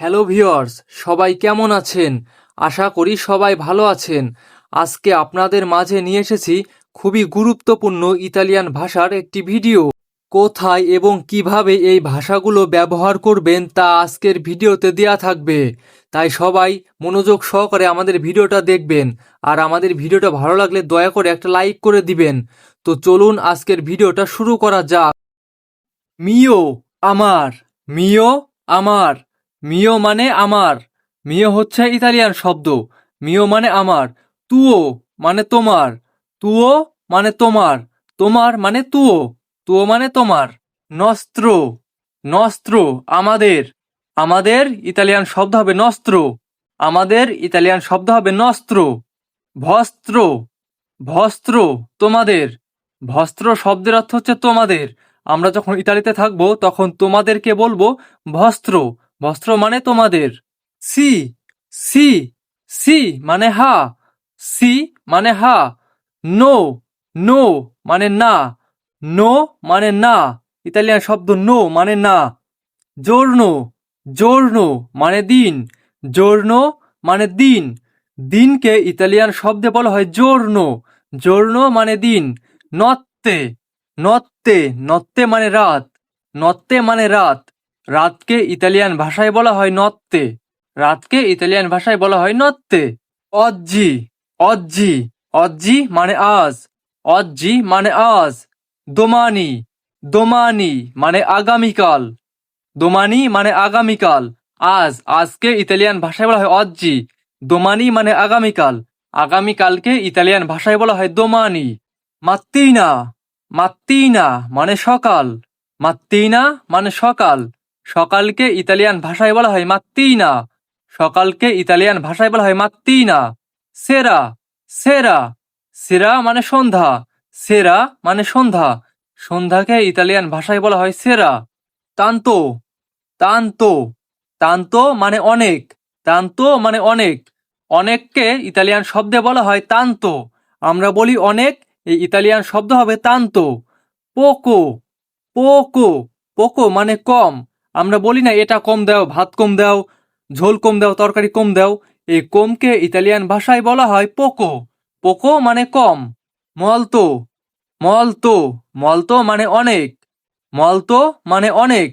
Hello viewers সবাই কেমন আছেন? আশা করি সবাই ভালো আছেন। আজকে আপনাদের মাঝে নিয়ে এসেছি খুবই গুরুত্বপূর্ণ ইতালিয়ান ভাষার একটি ভিডিও। কোথায় এবং কীভাবে এই ভাষাগুলো ব্যবহার করবেন তা আজকের ভিডিওতে দেয়া থাকবে। তাই সবাই মনোযোগ সহকারে আমাদের ভিডিওটা দেখবেন। আর আমাদের ভিডিওটা ভালো লাগলে দয়া করে একটা লাইক করে দিবেন। তো চলুন আজকের ভিডিওটা শুরু করা যাক। মিও আমার মিও আমার। মিও মানে আমার। মিও হচ্ছে ইতালিয়ান শব্দ। মিও মানে আমার। তুও মানে তোমার। তুও মানে তোমার। তোমার মানে তুও তুও মানে তোমার। নস্ত্র। নস্ত্র আমাদের। আমাদের ইতালিয়ান শব্দ হবে নস্ত্র। আমাদের ইতালিয়ান শব্দ হবে নস্ত্র। ভস্ত্র। ভস্ত্র তোমাদের। ভস্ত্র শব্দের অর্থ হচ্ছে তোমাদের। আমরা যখন ইতালিতে থাকব, তখন তোমাদেরকে বলব ভস্ত্র। বস্ত্র মানে তোমাদের। সি সি সি মানে হা, সি মানে হা, নো নো মানে না, নো মানে না, ইতালিয়ান শব্দ নো মানে না জোর্নো জোর্নো মানে দিন জোর্নো মানে দিন, দিনকে ইতালিয়ান শব্দে বলা হয় জোর্নো জোর্নো মানে দিন নত্তে নত্তে নত্তে মানে রাত নত্তে মানে রাত। রাতকে ইতালিয়ান ভাষায় বলা হয় নত্তে। রাতকে ইতালিয়ান ভাষায় বলা হয় নত্তে। অজ্জি। অজ্জি। অজ্জি মানে আজ। অজ্জি মানে আজ। দোমানি। দোমানি মানে আগামীকাল। দোমানি মানে আগামীকাল। আজ। আজকে ইতালিয়ান ভাষায় বলা হয় অজ্জি। দোমানি মানে আগামীকাল। আগামীকালকে ইতালিয়ান ভাষায় বলা হয় দোমানি। মাত্তিনা। মাত্তিনা মানে সকাল। মাত্তিনা মানে সকাল। সকালকে ইতালিয়ান ভাষায় বলা হয় মাত্তিনা। সকালকে ইতালিয়ান ভাষায় বলা হয় মাত্তিনা। সেরা সেরা। সেরা মানে সন্ধ্যা। সেরা মানে সন্ধ্যা। সন্ধ্যাকে ইতালিয়ান ভাষায় বলা হয় সেরা। তান্তো তান্তো। তান্তো মানে অনেক। তান্তো মানে অনেক। অনেককে ইতালিয়ান শব্দে বলা হয় তান্তো। আমরা বলি অনেক, এই ইতালিয়ান শব্দ হবে তান্তো। Poco Poco. পোকো মানে কম। আমরা বলি না, এটা কম দাও, ভাত কম দাও, ঝোল কম দাও, তরকারি কম দাও। এই কমকে ইতালিয়ান ভাষায় বলা হয় পোকো। পোকো মানে কম। মলতো। মলতো। মলতো মানে অনেক। মলতো মানে অনেক।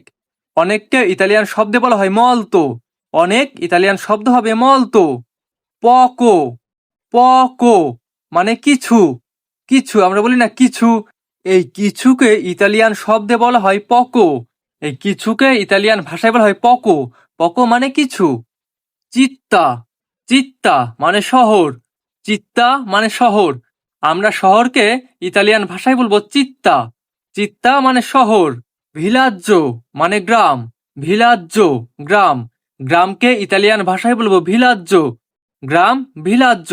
অনেককে ইতালিয়ান শব্দে বলা হয় মলতো। অনেক ইতালিয়ান শব্দ হবে মলতো। পকো। পকো। মানে কিছু। কিছু, আমরা বলি না কিছু। এই কিছুকে ইতালিয়ান শব্দে বলা হয় পকো। এই কিছুকে ইতালিয়ান ভাষায় বলা হয় পকো। পকো মানে কিছু। চিত্তা। চিত্তা মানে শহর। চিত্তা মানে শহর। আমরা শহরকে ইতালিয়ান ভাষায় বলব চিত্তা। চিত্তা মানে শহর। ভিলাজ্য মানে গ্রাম। ভিলাজ্য গ্রাম। গ্রামকে ইতালিয়ান ভাষায় বলব ভিলাজ্য গ্রাম ভিলাজ্য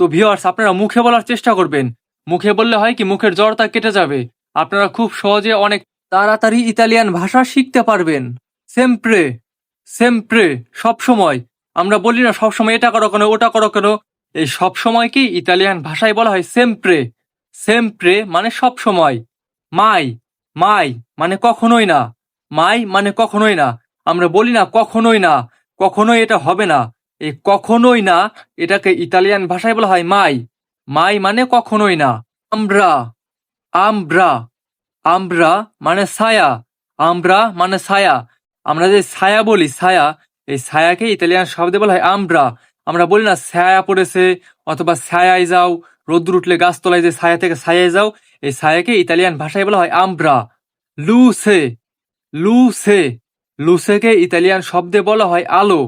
তো ভিওয়ার্স আপনারা মুখে বলার চেষ্টা করবেন। মুখে বললে হয় কি, মুখের জড়তা কেটে যাবে। আপনারা খুব সহজে অনেক তাড়াতাড়ি ইতালিয়ান ভাষা শিখতে পারবেন। সেমপ্রে সেমপ্রে সব সময় আমরা বলি না সবসময় এটা করো কেন, ওটা করো কেন। এই সব সময়কে ইতালিয়ান ভাষায় বলা হয় সেমপ্রে সেমপ্রে মানে সব সময় মাই মাই মানে কখনোই না। মাই মানে কখনোই না। আমরা বলি না কখনোই না, কখনোই এটা হবে না। এই কখনোই না, এটাকে ইতালিয়ান ভাষায় বলা হয় মাই মাই মানে কখনোই না। আমরা আমব্রা আমব্রা মানে ছায়া, আমরা মানে ছায়া। আমরা যে ছায়া বলি, ছায়া, এই ছায়াকে ইতালিয়ান শব্দে বলা হয় আমব্রা আমরা বলি না ছায়া পড়েছে অথবা ছায়ায় যাও, রোদ্দুর উঠলে গাছতলায় যে ছায়া থেকে ছায়ায় যাও, এই ছায়াকে ইতালিয়ান ভাষায় বলা হয় আমব্রা লুসে লুসে, লুসেকে ইতালিয়ান শব্দে বলা হয় আলো।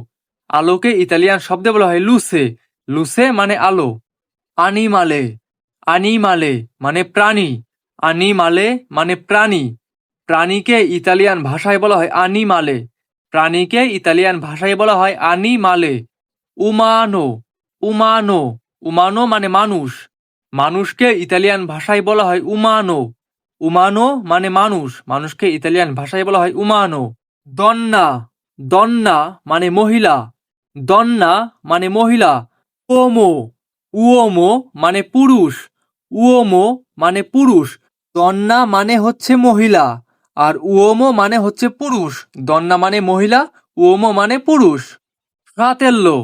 আলোকে ইতালিয়ান শব্দে বলা হয় লুসে। লুসে মানে আলো। আনিমালে আনিমালে মানে প্রাণী। আনিমালে মানে প্রাণী। প্রাণীকে ইতালিয়ান ভাষায় বলা হয় আনিমালে। প্রাণীকে ইতালিয়ান ভাষায় বলা হয় আনিমালে। উমানো উমানো উমানো মানে মানুষ। মানুষকে ইতালিয়ান ভাষায় বলা হয় উমানো। উমানো মানে মানুষ। মানুষকে ইতালিয়ান ভাষায় বলা হয় উমানো। দন্না দন্না মানে মহিলা। দন্না মানে মহিলা। ওমো উওমো মানে পুরুষ। উওমো মানে পুরুষ। দন্না মানে হচ্ছে মহিলা, আর উওমো মানে হচ্ছে পুরুষ। দন্না মানে মহিলা, উওমো মানে পুরুষ। ফ্রাতেল্লো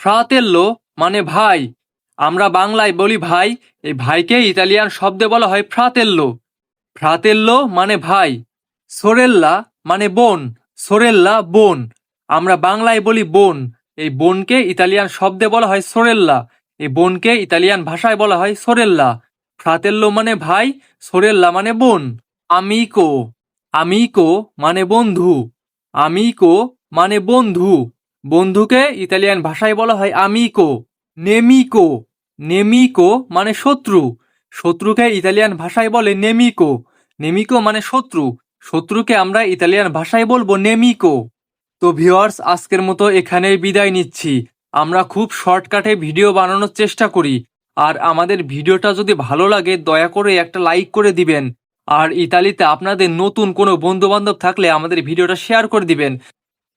ফ্রাতেল্লো মানে ভাই। আমরা বাংলায় বলি ভাই, এই ভাইকে ইতালিয়ান শব্দে বলা হয় ফ্রাতেল্লো। ফ্রাতেল্লো মানে ভাই। সোরেল্লা মানে বোন, সোরেল্লা বোন। আমরা বাংলায় বলি বোন, এই বোনকে ইতালিয়ান শব্দে বলা হয় সোরেল্লা। এই বোনকে ইতালিয়ান ভাষায় বলা হয় সোরেল্লা। ফ্রাতেল্লো মানে ভাই, সোরেল্লা মানে বোন। আমিকো আমিকো মানে বন্ধু। আমিকো মানে বন্ধু। বন্ধুকে ইতালিয়ান ভাষায় বলা হয় আমিকো। নেমিকো নেমিকো মানে শত্রু। শত্রুকে ইতালিয়ান ভাষায় বলে নেমিকো। নেমিকো মানে শত্রু। শত্রুকে আমরা ইতালিয়ান ভাষায় বলব নেমিকো। তো ভিওয়ার্স আজকের মতো এখানেই বিদায় নিচ্ছি। আমরা খুব শর্টকাটে ভিডিও বানানোর চেষ্টা করি। আর আমাদের ভিডিওটা যদি ভালো লাগে, দয়া করে একটা লাইক করে দিবেন। আর ইতালিতে আপনাদের নতুন কোনো বন্ধুবান্ধব থাকলে আমাদের ভিডিওটা শেয়ার করে দিবেন।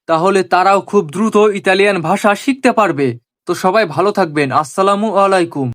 তাহলে তারাও খুব দ্রুত ইতালিয়ান ভাষা শিখতে পারবে। তো সবাই ভালো থাকবেন। আসসালামু আলাইকুম।